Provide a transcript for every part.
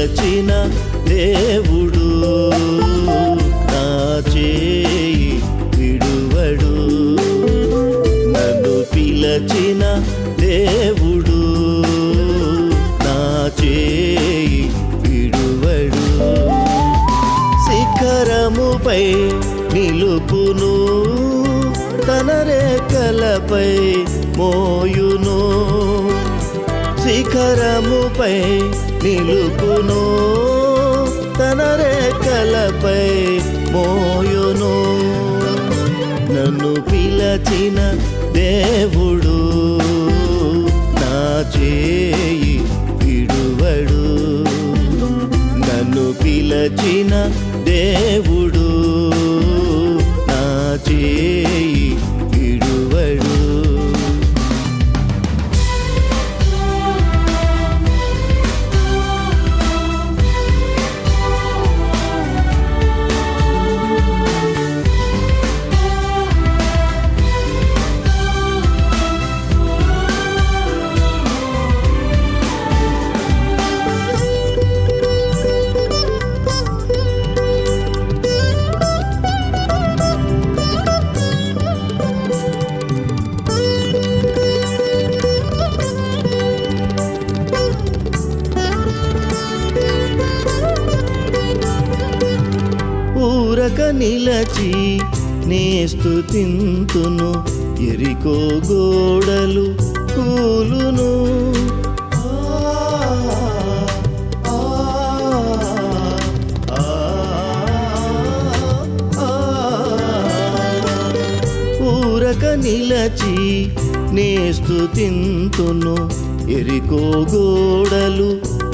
పిలచిన దేవుడు నా చేయి విడువడు. నన్ను పిలచిన దేవుడు నా చేయి విడువడు. శిఖరముపై నిలుపును తన రేఖలపై మోయును. శిఖరముపై నిలుపును. తన రేఖలపై మోయును. నన్ను పిలచిన దేవుడు నా చేయి విడువడు. నన్ను పిలచిన దేవుడు నిలచి నేస్తు తింతును ఎరికో గోడలు కూలును. ఆ, ఊరక నిలచి నేస్తు తింతును ఎరికో గోడలు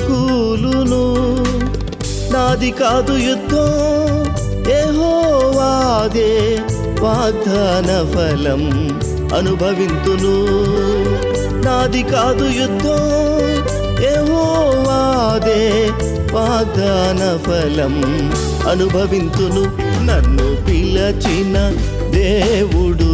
కూలును. నాది కాదు యుద్ధం యెహోవాదే వాగ్దాన ఫలం అనుభవింతును. నాది కాదు యుద్ధం యెహోవాదే వాగ్దాన ఫలం అనుభవింతును. నన్ను పిలచిన దేవుడు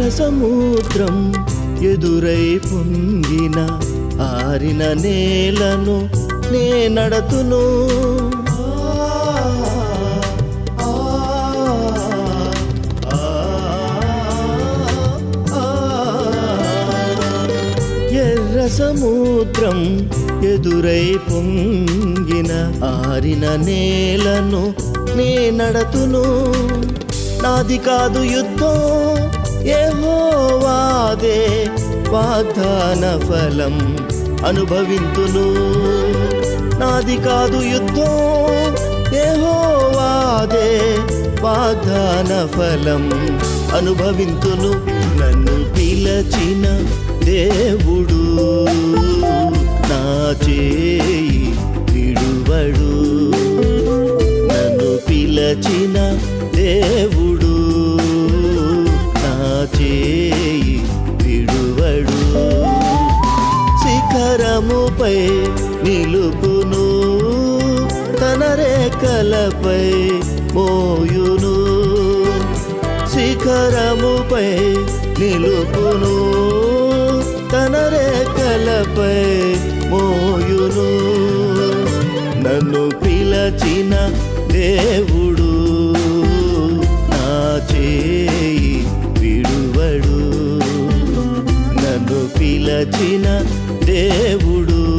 ఎర్ర సముద్రం ఎదురై పొంగిన ఆరిన నేలను నే నడతును. ఎర్ర సముద్రం ఎదురై పొంగిన ఆరిన నేలను నే నడతును. నాది కాదు యుద్ధం యెహోవాదే వాగ్దాన ఫలం అనుభవింతును. నాది కాదు యుద్ధం యెహోవాదే వాగ్దాన ఫలం అనుభవింతును. నన్ను పిలచిన దేవుడు నా చే శిఖరముపై నిలుపును తన రేఖలపై మోయును. శిఖరముపై నిలుపును తన రేఖలపై మోయును. నన్ను పిలచిన దేవుడు నా చేయి విడువడు. నన్ను పిలచిన దేవుడు